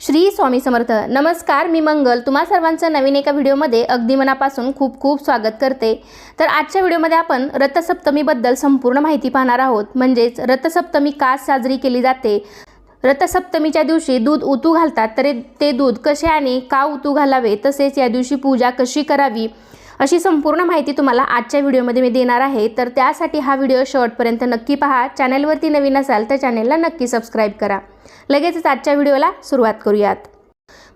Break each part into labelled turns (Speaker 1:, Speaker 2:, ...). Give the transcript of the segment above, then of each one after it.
Speaker 1: श्री स्वामी समर्थ. नमस्कार मी मंगल. तुम्हा सर्वांचं नवीन एका व्हिडिओमध्ये अगदी मनापासून खूप खूप स्वागत करते. तर आजच्या व्हिडिओमध्ये आपण रथसप्तमीबद्दल संपूर्ण माहिती पाहणार आहोत. म्हणजेच रथसप्तमी का साजरी केली जाते? रथसप्तमीच्या दिवशी दूध उतू घालतात. तर ते दूध कसे आणि का उतू घालावे? तसेच या दिवशी पूजा कशी करावी? अशी संपूर्ण माहिती तुम्हाला आजच्या व्हिडिओमध्ये मी देणार आहे. तर त्यासाठी हा व्हिडिओ शेवटपर्यंत नक्की पहा. चॅनलवरती नवीन असाल तर चॅनेलला नक्की सबस्क्राईब करा. लगेचच आजच्या व्हिडिओला सुरुवात करूयात.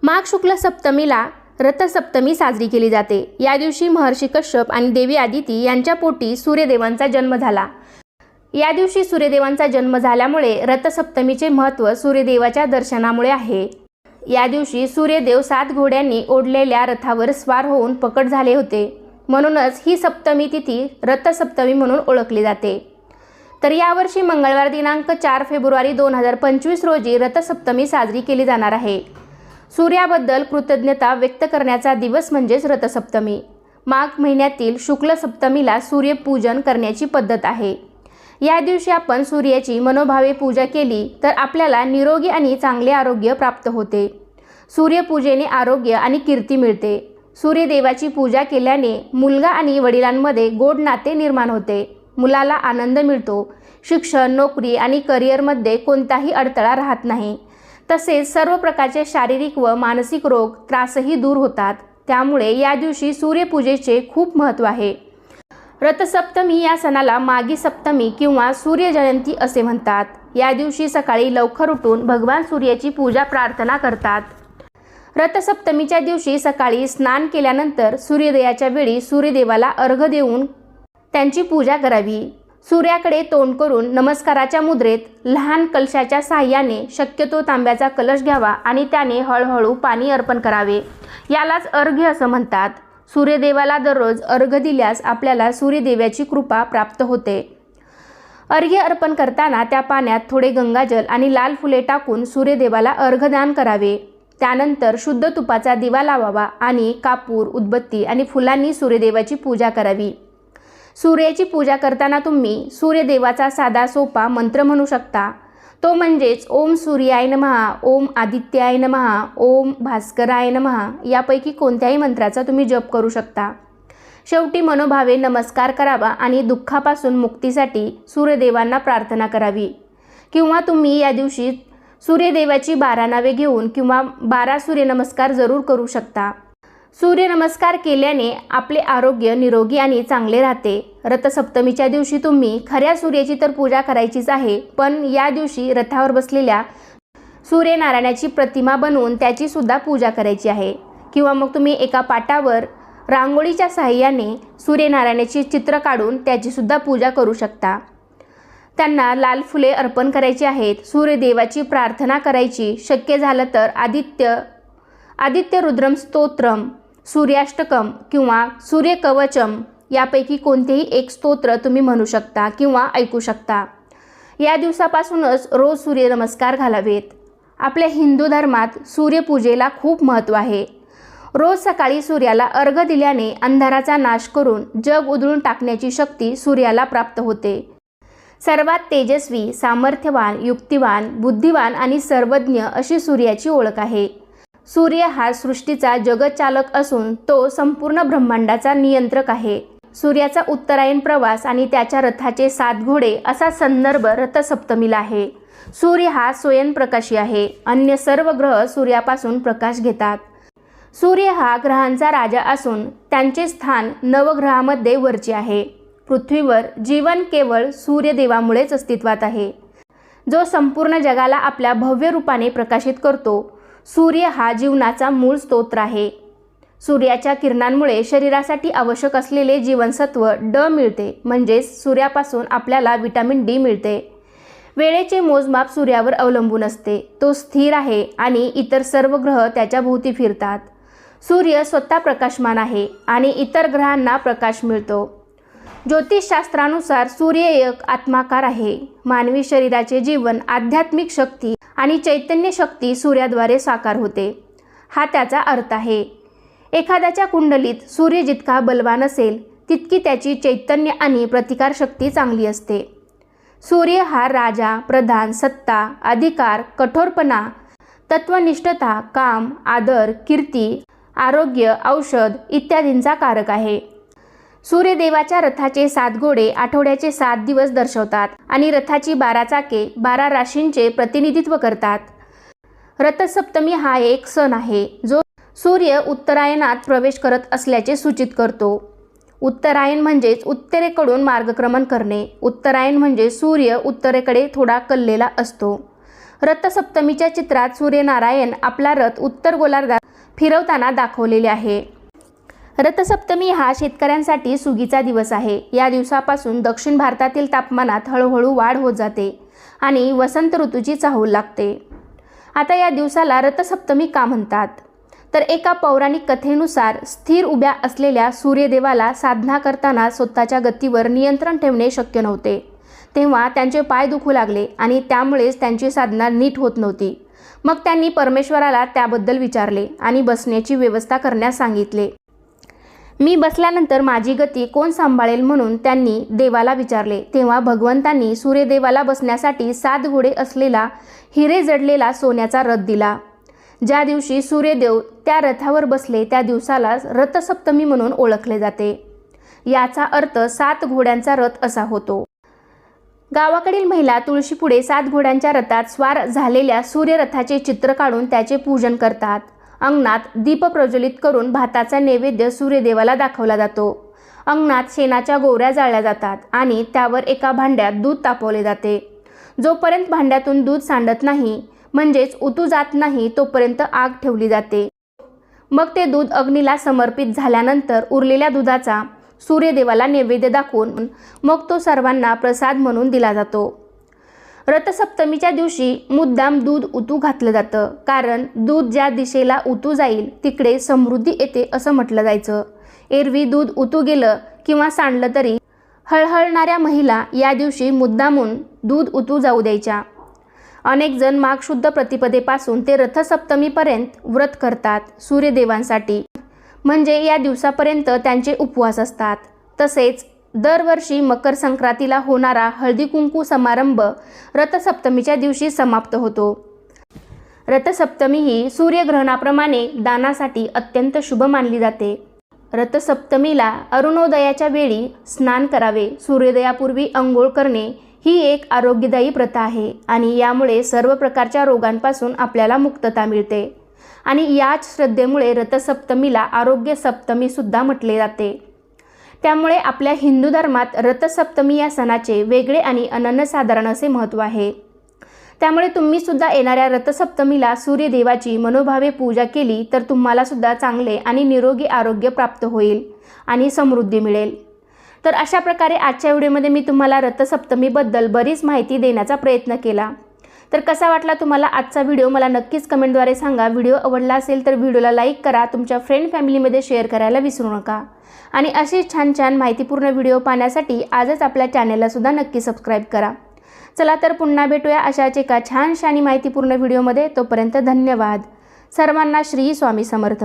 Speaker 1: माघ शुक्ल सप्तमीला रथसप्तमी साजरी केली जाते. या दिवशी महर्षी कश्यप आणि देवी आदिती यांच्या पोटी सूर्यदेवांचा जन्म झाला. या दिवशी सूर्यदेवांचा जन्म झाल्यामुळे रथसप्तमीचे महत्त्व सूर्यदेवाच्या दर्शनामुळे आहे. या दिवशी सूर्यदेव सात घोड्यांनी ओढलेल्या रथावर स्वार होऊन पकड झाले होते. म्हणूनच ही सप्तमी तिथी रथसप्तमी म्हणून ओळखली जाते. तर यावर्षी मंगळवार दिनांक चार फेब्रुवारी दोन हजार पंचवीस रोजी रथसप्तमी साजरी केली जाणार आहे. सूर्याबद्दल कृतज्ञता व्यक्त करण्याचा दिवस म्हणजेच रथसप्तमी. माघ महिन्यातील शुक्ल सप्तमीला सूर्यपूजन करण्याची पद्धत आहे. या दिवशी आपण सूर्याची मनोभावे पूजा केली तर आपल्याला निरोगी आणि चांगले आरोग्य प्राप्त होते. सूर्यपूजेने आरोग्य आणि कीर्ती मिळते. सूर्यदेवाची पूजा केल्याने मुलगा आणि वडिलांमध्ये गोड नाते निर्माण होते. मुलाला आनंद मिळतो. शिक्षण नोकरी आणि करिअरमध्ये कोणताही अडथळा राहत नाही. तसेच सर्व प्रकारचे शारीरिक व मानसिक रोग त्रासही दूर होतात. त्यामुळे या दिवशी सूर्यपूजेचे खूप महत्त्व आहे. रथसप्तमी या सणाला मागी सप्तमी किंवा सूर्यजयंती असे म्हणतात. या दिवशी सकाळी लवकर उठून भगवान सूर्याची पूजा प्रार्थना करतात. रथसप्तमीच्या दिवशी सकाळी स्नान केल्यानंतर सूर्योदयाच्या वेळी सूर्यदेवाला अर्घ देऊन त्यांची पूजा करावी. सूर्याकडे तोंड करून नमस्काराच्या मुद्रेत लहान कलशाच्या साह्याने शक्यतो तांब्याचा कलश घ्यावा आणि त्याने हळूहळू पाणी अर्पण करावे. यालाच अर्घ्य असं म्हणतात. सूर्यदेवाला दररोज अर्घ दिल्यास आपल्याला सूर्यदेवाची कृपा प्राप्त होते. अर्घ्य अर्पण करताना त्या पाण्यात थोडे गंगाजल आणि लाल फुले टाकून सूर्यदेवाला अर्घदान करावे. त्यानंतर शुद्ध तुपाचा दिवा लावावा आणि कापूर उदबत्ती आणि फुलांनी सूर्यदेवाची पूजा करावी. सूर्याची पूजा करताना तुम्ही सूर्यदेवाचा साधा सोपा मंत्र म्हणू शकता. तो म्हणजेच ओम सूर्याय नमहा ओम आदित्याय नमहा ओम भास्कराय नमहा यापैकी कोणत्याही मंत्राचा तुम्ही जप करू शकता. शेवटी मनोभावे नमस्कार करावा आणि दुःखापासून मुक्तीसाठी सूर्यदेवांना प्रार्थना करावी. किंवा तुम्ही या दिवशी सूर्यदेवाची बारा नावे घेऊन किंवा बारा सूर्यनमस्कार जरूर करू शकता. सूर्यनमस्कार केल्याने आपले आरोग्य निरोगी आणि चांगले राहते. रथसप्तमीच्या दिवशी तुम्ही खऱ्या सूर्याची तर पूजा करायचीच आहे पण या दिवशी रथावर बसलेल्या सूर्यनारायणाची प्रतिमा बनवून त्याची सुद्धा पूजा करायची आहे. किंवा मग तुम्ही एका पाटावर रांगोळीच्या साहाय्याने सूर्यनारायणाचे चित्र काढून त्याची सुद्धा पूजा करू शकता. त्यांना लाल फुले अर्पण करायची आहेत. सूर्यदेवाची प्रार्थना करायची. शक्य झालं तर आदित्य आदित्य रुद्रम स्तोत्रम सूर्याष्टकम किंवा सूर्यकवचम यापैकी कोणतेही एक स्तोत्र तुम्ही म्हणू शकता किंवा ऐकू शकता. या दिवसापासूनच रोज सूर्यनमस्कार घालावेत. आपल्या हिंदू धर्मात सूर्यपूजेला खूप महत्त्व आहे. रोज सकाळी सूर्याला अर्घ दिल्याने अंधाराचा नाश करून जग उधळून टाकण्याची शक्ती सूर्याला प्राप्त होते. सर्वात तेजस्वी सामर्थ्यवान युक्तिवान बुद्धिवान आणि सर्वज्ञ अशी सूर्याची ओळख आहे. सूर्य हा सृष्टीचा जगचालक असून तो संपूर्ण ब्रह्मांडाचा नियंत्रक आहे. सूर्याचा उत्तरायण प्रवास आणि त्याच्या रथाचे सात घोडे असा संदर्भ रथसप्तमीला आहे. सूर्य हा स्वयंप्रकाशी आहे. अन्य सर्व ग्रह सूर्यापासून प्रकाश घेतात. सूर्य हा ग्रहांचा राजा असून त्यांचे स्थान नवग्रहामध्ये वरचे आहे. पृथ्वीवर जीवन केवळ सूर्यदेवामुळेच अस्तित्वात आहे. जो संपूर्ण जगाला आपल्या भव्य रूपाने प्रकाशित करतो सूर्य हा जीवनाचा मूळ स्तोत्र आहे. सूर्याच्या किरणांमुळे शरीरासाठी आवश्यक असलेले जीवनसत्व ड मिळते म्हणजेच सूर्यापासून आपल्याला विटॅमिन डी मिळते. वेळेचे मोजमाप सूर्यावर अवलंबून असते तो स्थिर आहे आणि इतर सर्व ग्रह त्याच्या भोवती फिरतात. सूर्य स्वतः प्रकाशमान आहे आणि इतर ग्रहांना प्रकाश मिळतो. ज्योतिषशास्त्रानुसार सूर्य एक आत्माकार आहे. मानवी शरीराचे जीवन आध्यात्मिक शक्ती आणि चैतन्य शक्ती सूर्याद्वारे साकार होते. हा त्याचा अर्थ आहे. एखाद्याच्या कुंडलीत सूर्य जितका बलवान असेल तितकी त्याची चैतन्य आणि प्रतिकारशक्ती चांगली असते. सूर्य हा राजा प्रधान सत्ता अधिकार कठोरपणा तत्वनिष्ठता काम आदर कीर्ती आरोग्य औषध इत्यादींचा कारक आहे. सूर्यदेवाच्या रथाचे सात घोडे आठवड्याचे सात दिवस दर्शवतात आणि रथाची बारा चाके बारा राशींचे प्रतिनिधित्व करतात. रथसप्तमी हा एक सण आहे जो सूर्य उत्तरायणात प्रवेश करत असल्याचे सूचित करतो. उत्तरायण म्हणजेच उत्तरेकडून मार्गक्रमण करणे. उत्तरायण म्हणजे सूर्य उत्तरेकडे थोडा कललेला असतो. रथसप्तमीच्या चित्रात सूर्यनारायण आपला रथ उत्तर गोलार्धात फिरवताना दाखवलेले आहे. रथसप्तमी हा शेतकऱ्यांसाठी सुगीचा दिवस आहे. या दिवसापासून दक्षिण भारतातील तापमानात हळूहळू वाढ होत जाते आणि वसंत ऋतूची चाहूल लागते. आता या दिवसाला रथसप्तमी का म्हणतात? तर एका पौराणिक कथेनुसार स्थिर उभ्या असलेल्या सूर्यदेवाला साधना करताना स्वतःच्या गतीवर नियंत्रण ठेवणे शक्य नव्हते. तेव्हा त्यांचे पाय दुखू लागले आणि त्यामुळेच त्यांची साधना नीट होत नव्हती. मग त्यांनी परमेश्वराला त्याबद्दल विचारले आणि बसण्याची व्यवस्था करण्यास सांगितले. मी बसल्यानंतर माझी गती कोण सांभाळेल म्हणून त्यांनी देवाला विचारले. तेव्हा भगवंतांनी सूर्यदेवाला बसण्यासाठी सात घोडे असलेला हिरे जडलेला सोन्याचा रथ दिला. ज्या दिवशी सूर्यदेव त्या रथावर बसले त्या दिवसाला रथसप्तमी म्हणून ओळखले जाते. याचा अर्थ सात घोड्यांचा रथ असा होतो. गावाकडील महिला तुळशीपुढे सात घोड्यांच्या रथात स्वार झालेल्या सूर्यरथाचे चित्र काढून त्याचे पूजन करतात. अंगणात दीप प्रज्वलित करून भाताचा नैवेद्य सूर्यदेवाला दाखवला जातो. अंगणात शेणाच्या गोवऱ्या जाळल्या जातात आणि त्यावर एका भांड्यात दूध तापवले जाते. जोपर्यंत भांड्यातून दूध सांडत नाही म्हणजेच उतू जात नाही तोपर्यंत आग ठेवली जाते. मग ते दूध अग्नीला समर्पित झाल्यानंतर उरलेल्या दुधाचा सूर्यदेवाला नैवेद्य दाखवून मग तो सर्वांना प्रसाद म्हणून दिला जातो. रथसप्तमीच्या दिवशी मुद्दाम दूध उतू घातलं जातं. कारण दूध ज्या दिशेला उतू जाईल तिकडे समृद्धी येते असं म्हटलं जायचं. एरवी दूध उतू गेलं किंवा सांडलं तरी हळहळणाऱ्या महिला या दिवशी मुद्दामून दूध उतू जाऊ द्यायच्या. अनेक जण माघशुद्ध प्रतिपदेपासून ते रथसप्तमीपर्यंत व्रत करतात सूर्यदेवांसाठी. म्हणजे या दिवसापर्यंत त्यांचे उपवास असतात. तसेच दरवर्षी मकर संक्रांतीला होणारा हळदी कुंकू समारंभ रथसप्तमीच्या दिवशी समाप्त होतो. रथसप्तमी ही सूर्यग्रहणाप्रमाणे दानासाठी अत्यंत शुभ मानली जाते. रथसप्तमीला अरुणोदयाच्या वेळी स्नान करावे सूर्योदयापूर्वी अंघोळ करणे ही एक आरोग्यदायी प्रथा आहे आणि यामुळे सर्व प्रकारच्या रोगांपासून आपल्याला मुक्तता मिळते. आणि याच श्रद्धेमुळे रथसप्तमीला आरोग्य सप्तमीसुद्धा म्हटले जाते. त्यामुळे आपल्या हिंदू धर्मात रथसप्तमी या सणाचे वेगळे आणि अनन्यसाधारण असे महत्त्व आहे. त्यामुळे तुम्ही सुद्धा येणाऱ्या रथसप्तमीला सूर्यदेवाची मनोभावे पूजा केली तर तुम्हाला सुद्धा चांगले आणि निरोगी आरोग्य प्राप्त होईल आणि समृद्धी मिळेल. तर अशा प्रकारे आजच्या व्हिडिओमध्ये मी तुम्हाला रथसप्तमीबद्दल बरीच माहिती देण्याचा प्रयत्न केला. तर कसा वाटला तुम्हाला आजचा व्हिडिओ मला नक्कीच कमेंटद्वारे सांगा. व्हिडिओ आवडला असेल तर व्हिडिओला लाईक करा. तुमच्या फ्रेंड फॅमिलीमध्ये शेअर करायला विसरू नका. आणि असे छान छान माहितीपूर्ण व्हिडिओ पाहण्यासाठी आजच आपल्या चॅनेललासुद्धा नक्की सबस्क्राईब करा. चला तर पुन्हा भेटूया अशाच एका छानशा आणि माहितीपूर्ण व्हिडिओमध्ये तोपर्यंत धन्यवाद. सर्वांना श्री स्वामी समर्थ.